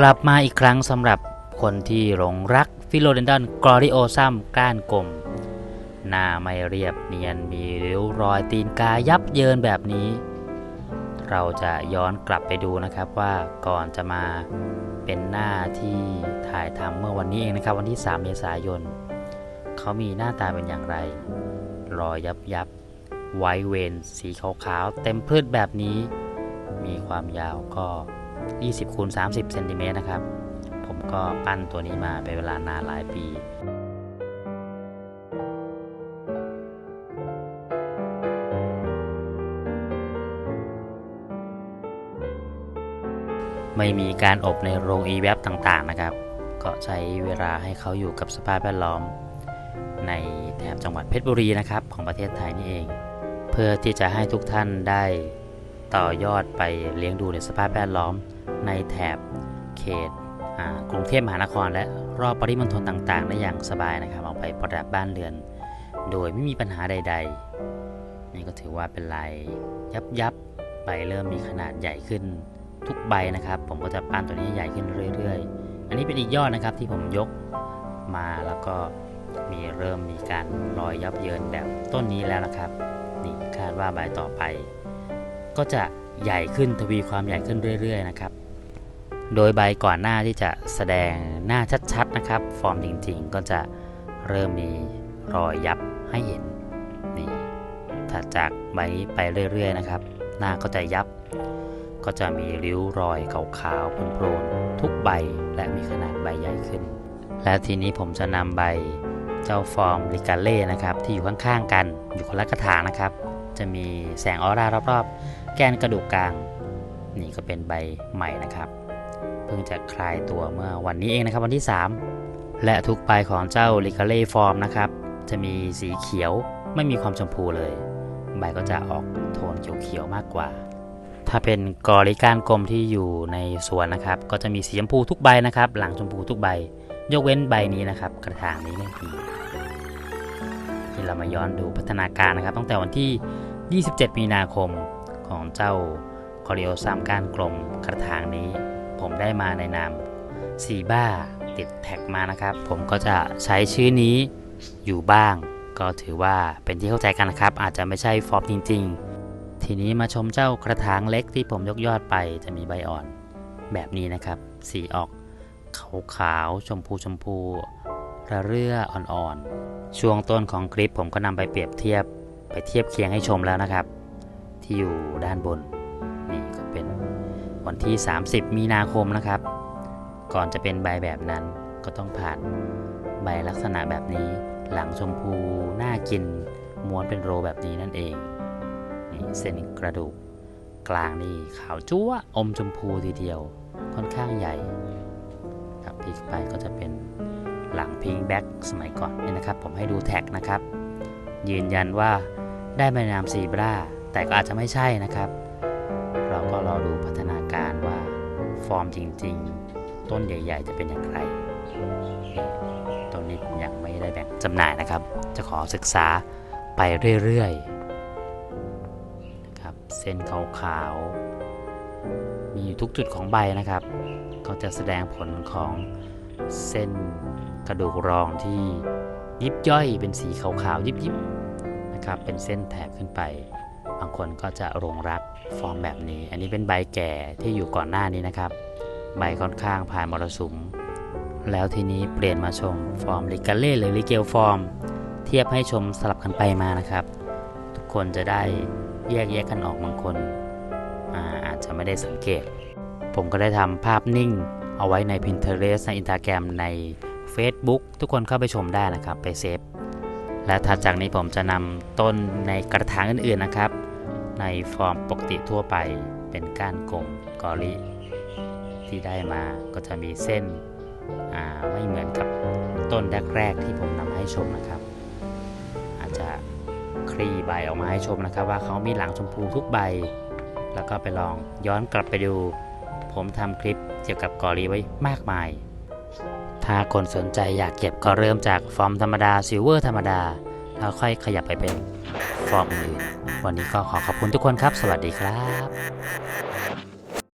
กลับมาอีกครั้งสำหรับคนที่หลงรักฟิโลเดนดอนกรอริโอซัมก้านกลม หน้าไม่เรียบเนียนมีริ้วรอยตีนกายับเยินแบบนี้ เราจะย้อนกลับไปดูนะครับว่าก่อนจะมาเป็นหน้าที่ถ่ายทำเมื่อวันนี้เองนะครับ วันที่ 3 เมษายน เขามีหน้าตาเป็นอย่างไร รอยยับยับไวเวนสีขาวๆเต็มพืชแบบนี้ มีความยาวก็ 20คูณ30เซนติเมตรนะครับ ผมก็ปั้นตัวนี้มาเป็นเวลานานหลายปีไม่มีการอบในโรงอีแวบต่างๆนะครับ ก็ใช้เวลาให้เขาอยู่กับสภาพแวดล้อม ในแถบจังหวัดเพชรบุรีนะครับ ของประเทศไทยนี่เอง เพื่อที่จะให้ทุกท่านได้ ต่อยอดไปเลี้ยงดูในสภาพแวดล้อม ในแถบเขตกรุงเทพมหานคร และรอบปริมณฑลต่างๆ ได้อย่างสบายนะครับเอาไปประดับบ้านเรือน โดยไม่มีปัญหาใด ๆ นี่ก็ถือว่าเป็นลายยับยับใบเริ่มมีขนาดใหญ่ขึ้นทุกใบนะครับ ผมก็จะปั้นตัวนี้ให้ใหญ่ขึ้นเรื่อยๆ อันนี้เป็นอีกยอดนะครับที่ผมยกมาแล้วก็มีเริ่มมีการรอยยับเยินแบบต้นนี้แล้วนะครับ นี่คาดว่าใบต่อไป ก็จะใหญ่ขึ้นทวีความใหญ่ขึ้นเรื่อย ๆ นะครับ โดยใบก่อนหน้าที่จะแสดงหน้าชัดๆนะครับ ฟอร์มจริงๆ ก็จะเริ่มมีรอยยับให้เห็นนี่ถัดจากใบนี้ไปเรื่อย ๆ นะครับ หน้าก็จะยับ ก็จะมีริ้วรอยขาวๆโพลนๆทุกใบและมีขนาดใบใหญ่ขึ้น และทีนี้ผมจะนำใบเจ้าฟอร์มลิกาเล่นะครับ ที่อยู่ข้างๆกันอยู่คนละกระถางนะครับ จะมีแสงออร่ารอบๆ แกนกระดูกกลาง นี่ก็เป็นใบใหม่นะครับ เพิ่งจะคลายตัวเมื่อวันนี้เองนะครับวันที่ 3 และทุกใบของเจ้าลิกาเล่ฟอร์มนะครับ จะมีสีเขียวไม่มีความชมพูเลย ใบก็จะออกโทนเขียวๆมากกว่า ถ้าเป็นกอริกานกลมที่อยู่ในสวนนะครับ ก็จะมีสีชมพูทุกใบนะครับ หลังชมพูทุกใบ ยกเว้นใบนี้นะครับ กระถางนี้ไม่มี ที่เรามาย้อนดูพัฒนาการนะครับ ตั้งแต่วันที่ 27 มีนาคมของเจ้าคอริโอซามก้านกลมกระถางนี้ ผมได้มาในนามซีบ้าติดแท็กมานะครับ ผมก็จะใช้ชื่อนี้อยู่บ้าง ก็ถือว่าเป็นที่เข้าใจกันนะครับ อาจจะไม่ใช่ฟอร์มจริง ๆ ทีนี้มาชมเจ้ากระถางเล็กที่ผมยกยอดไปจะมีใบอ่อนแบบนี้นะครับ สีออกขาวขาวๆชมพูชมพู ระเรื่ออ่อนๆ ช่วงต้นของคลิปผมก็นำไปเปรียบเทียบไปเทียบเคียงให้ชมแล้วนะครับ ที่อยู่ด้านบน นี่ก็เป็นวันที่ 30 มีนาคมนะครับ ก่อนจะเป็นใบแบบนั้นก็ต้องผ่านใบลักษณะแบบนี้ หลังชมพูน่ากินม้วนเป็นโรแบบนี้นั่นเองนี่เส้นกระดูกกลางนี่ขาวจั๊วอมชมพูทีเดียวค่อนข้างใหญ่ครับพลิกไปก็จะเป็น หลังพิงแบ็กสมัยก่อนนี่นะครับ ผมให้ดูแท็กนะครับ ยืนยันว่าได้ใบนามซีบราแต่ก็อาจจะไม่ใช่นะครับ เราก็รอดูพัฒนาการว่าฟอร์มจริง ๆ ต้นใหญ่ ๆ จะเป็นอย่างไรต้นนี้ผมยังไม่ได้แบ่งจำหน่ายนะครับ จะขอศึกษาไปเรื่อยๆนะครับเส้นขาวๆมีอยู่ทุกจุดของใบนะครับ ก็จะแสดงผลของ เส้นกระดูกรองที่ยิบย่อยเป็นสีขาวๆ ยิบๆนะครับเป็นเส้นแถบขึ้นไป บางคนก็จะรงรักฟอร์มแบบนี้ อันนี้เป็นใบแก่ที่อยู่ก่อนหน้านี้นะครับ ใบค่อนข้างผ่านมรสุม แล้วทีนี้เปลี่ยนมาชมฟอร์มลิกาเล่หรือลิเกลฟอร์ม เทียบให้ชมสลับกันไปมานะครับ ทุกคนจะได้แยกแยกกันออกบางคนอาอาจจะไม่ได้สังเกต ผมก็ได้ทำภาพนิ่ง เอาไว้ใน Pinterest ใน Instagram ใน Facebook ทุกคนเข้าไปชมได้นะครับไปเซฟและถัดจากนี้ผมจะนำต้นในกระถางอื่นๆนะครับ ในฟอร์มปกติทั่วไปเป็นก้านกลมกอริที่ได้มาก็จะมีเส้นอ่าไม่เหมือนกับต้นแรกๆที่ผมนำให้ชมนะครับ อาจจะคลี่ใบออกมาให้ชมนะครับ ว่าเขามีหลังชมพูทุกใบ แล้วก็ไปลองย้อนกลับไปดู ผมทำคลิปเกี่ยวกับกอรีไว้มากมาย ถ้าคนสนใจอยากเก็บก็เริ่มจากฟอร์มธรรมดาซิลเวอร์ธรรมดา แล้วค่อยขยับไปเป็นฟอร์มอื่นวันนี้ก็ขอขอบคุณทุกคนครับ สวัสดีครับ